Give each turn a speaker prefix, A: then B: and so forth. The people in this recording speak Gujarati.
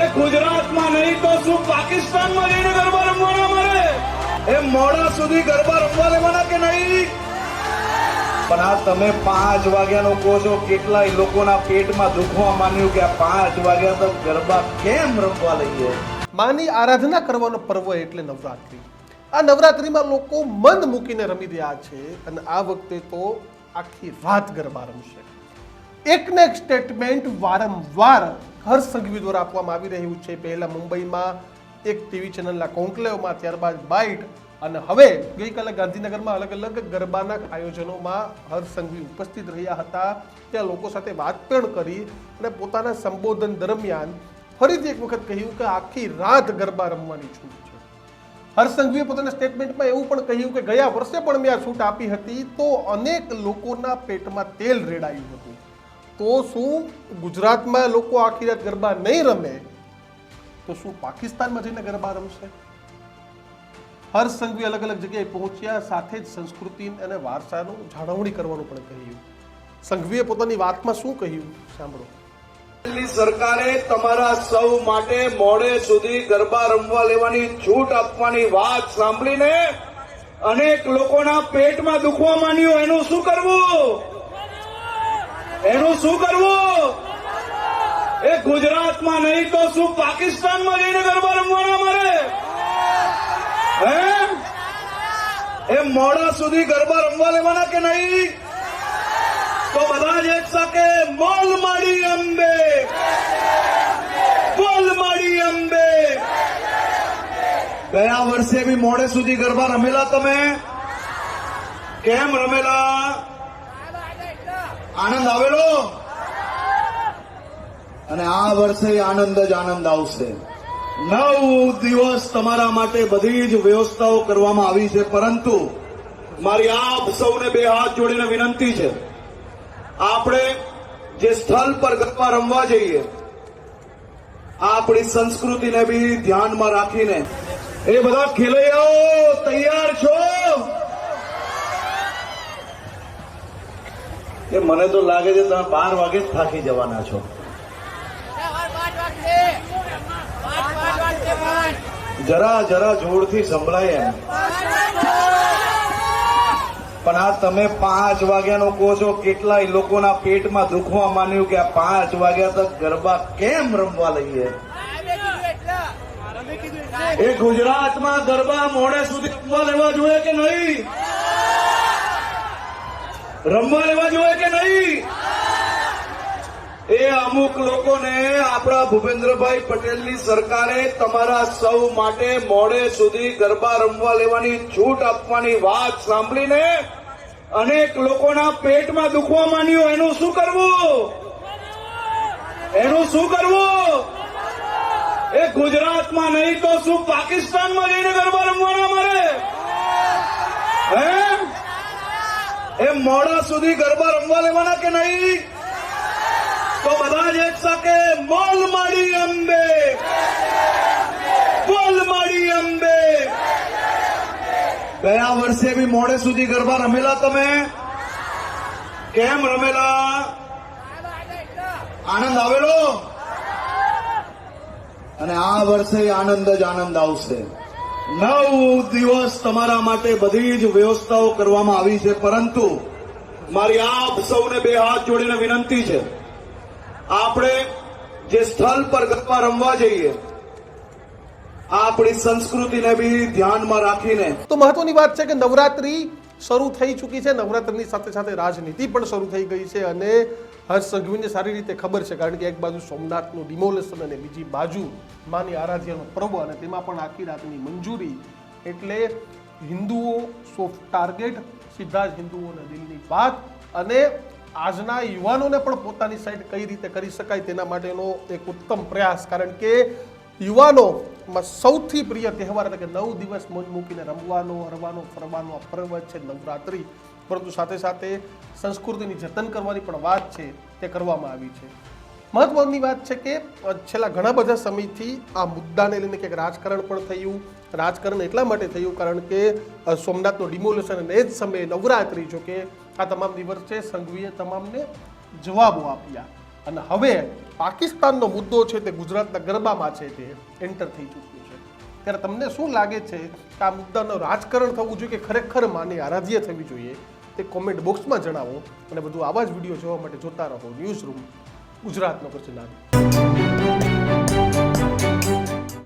A: એ ગુજરાતમાં નહીં તો શું પાકિસ્તાનમાં જઈને ગરબા રમવાના મારે? એ મોડા સુધી ગરબા રમવા લેવાના કે નહીં? પણ આ તમે પાંચ વાગ્યાનો કહો છો, કેટલાય લોકોના પેટમાં દુખવા માન્યું કે આ પાંચ વાગ્યા તો ગરબા કેમ રમવા લઈએ?
B: માની આરાધના કરવાનો પર્વ એટલે નવરાત્રિ. આ નવરાત્રિમાં લોકો મન મૂકીને રમી રહ્યા છે અને આ વખતે તો આખી રાત ગરબા રમશે. એક ને એક સ્ટેટમેન્ટ વારંવાર હર્ષ સંઘવી દ્વારા આપવામાં આવી રહ્યું છે. પહેલા મુંબઈમાં એક ટીવી ચેનલના કોન્કલેવમાં, ત્યારબાદ બાઇટ અને હવે ગઈકાલે ગાંધીનગરમાં અલગ અલગ ગરબાના આયોજનોમાં હર્ષ સંઘવી ઉપસ્થિત રહ્યા હતા. ત્યાં લોકો સાથે વાત પણ કરી અને પોતાના સંબોધન દરમિયાન ફરીથી એક વખત કહ્યું કે આખી રાત ગરબા રમવાની છૂટ છે. હર્ષ પોતાના સ્ટેટમેન્ટમાં એવું પણ કહ્યું કે ગયા વર્ષે પણ મેં આ છૂટ આપી હતી તો અનેક લોકોના પેટમાં તેલ રેડાયું હતું. તો શું ગુજરાતમાં લોકો આખી રાત ગરબા નહીં રમે? તો શું પાકિસ્તાનમાં જઈને ગરબા રમશે? હર સંઘવી અલગ અલગ જગ્યાએ પહોંચ્યા, સાથે જ સંસ્કૃતિ અને વારસાનું જાળવણી કરવાનું પણ કહ્યું. સંઘવીએ પોતાની વાતમાં શું કહ્યું? સાંભળો.
A: દિલ્હી સરકારે તમારા સૌ માટે મોડે સુધી ગરબા રમવા લેવાની છૂટ આપવાની વાત સાંભળીને અનેક લોકોના પેટમાં દુખવા માંડ્યું. એનું શું કરવું? એનું શું કરવું? એ ગુજરાતમાં નહીં તો શું પાકિસ્તાનમાં જઈને ગરબા રમવાના મારે? એ મોડા સુધી ગરબા રમવા લેવાના કે નહીં? તો બધા જ એક સાથે મોલ માડી અંબે. મોલ માડી અંબે. ગયા વર્ષે બી મોડે સુધી ગરબા રમેલા તમે? કેમ રમેલા? આનંદ આવેલો? અને આ વર્ષે આનંદ જ આનંદ આવશે. નવ દિવસ તમારા માટે બધી જ વ્યવસ્થાઓ કરવામાં આવી છે, પરંતુ મારી આપ સૌને બે હાથ જોડીને વિનંતી છે. આપણે જે સ્થળ પર ગરબા રમવા જઈએ આપણી સંસ્કૃતિને બી ધ્યાનમાં રાખીને એ બધા ખેલૈયાઓ તૈયાર છો? એ મને તો લાગે છે તમે બાર વાગે જ થાકી જવાના છો. જરા જરા જોરથી સંભળાય એમ. પણ આ તમે પાંચ વાગ્યાનો કહો છો, કેટલાય લોકોના પેટમાં દુખવા માન્યું કે આ પાંચ વાગ્યા તક ગરબા કેમ રમવા લઈએ? એ ગુજરાતમાં ગરબા મોડે સુધી રમવા લેવા જોઈએ કે નહીં? રમવા લેવા જોઈએ કે નહીં? એ અમુક લોકોને આપણા ભૂપેન્દ્રભાઈ પટેલની સરકારે તમારા સૌ માટે મોડે સુધી ગરબા રમવા લેવાની છૂટ આપવાની વાત સાંભળીને અનેક લોકોના પેટમાં દુખવા માંડ્યું. એનું શું કરવું? એનું શું કરવું? એ ગુજરાતમાં નહીં તો શું પાકિસ્તાનમાં જઈને ગરબા રમવાના મારે? હે? એ મોડા સુધી ગરબા રમવા લેવાના કે નહીં? તો બધા જ એક સાથે મોલ માડી અંબે. મોલ માડી અંબે. ગયા વર્ષે બી મોડે સુધી ગરબા રમેલા તમે? કેમ રમેલા? આનંદ આવેલો? અને આ વર્ષે આનંદ જ આનંદ આવશે. નવ દિવસ તમારા માટે બધી જ વ્યવસ્થાઓ કરવામાં આવી છે, પરંતુ મારી આપ સૌને બે હાથ જોડીને વિનંતી છે. આપણે જે સ્થળ પર ગરબા રમવા જઈએ, આપણી સંસ્કૃતિને બી ધ્યાનમાં રાખીને
B: તો મહત્વની વાત છે કે નવરાત્રી શરૂ થઈ ચૂકી છે. નવરાત્રની સાથે સાથે રાજનીતિ પણ શરૂ થઈ ગઈ છે અને હર્ષ સંઘવીને સારી રીતે ખબર છે, કારણ કે એક બાજુ સોમનાથનું ડિમોલેશન અને બીજી બાજુ માની આરાધ્યનો પર્વ અને તેમાં પણ આખી રાતની મંજૂરી. એટલે હિન્દુઓ સોફ્ટ ટાર્ગેટ, સીધા જ હિન્દુઓના દિલની વાત અને આજના યુવાનોને પણ પોતાની સાઈડ કઈ રીતે કરી શકાય તેના માટેનો એક ઉત્તમ પ્રયાસ, કારણ કે યુવાનોમાં સૌથી પ્રિય તહેવાર એટલે કે નવ દિવસ મોજ મૂકીને રમવાનો, હરવાનો, ફરવાનો આ પર્વ છે નવરાત્રિ. પરંતુ સાથે સાથે સંસ્કૃતિની જતન કરવાની પણ વાત છે, તે કરવામાં આવી છે. મહત્વની વાત છે કે છેલ્લા ઘણા બધા સમયથી આ મુદ્દાને લઈને કંઈક રાજકારણ પણ થયું. રાજકારણ એટલા માટે થયું કારણ કે સોમનાથનું ડિમોલેશન અને એ જ સમયે નવરાત્રિ જો કે આ તમામ દિવસે સંઘવીએ તમામને જવાબો આપ્યા. અને હવે પાકિસ્તાનનો મુદ્દો છે તે ગુજરાતના ગરબામાં છે તે એન્ટર થઈ ચૂક્યું છે. ત્યારે તમને શું લાગે છે કે આ મુદ્દાનું રાજકારણ થવું જોઈએ કે ખરેખર માની આરાધ્ય થવી જોઈએ? તે કોમેન્ટ બોક્સમાં જણાવો અને બધું આવા જ વીડિયો જોવા માટે જોતા રહો. ન્યૂઝ રૂમ ગુજરાતનો પ્રચંડ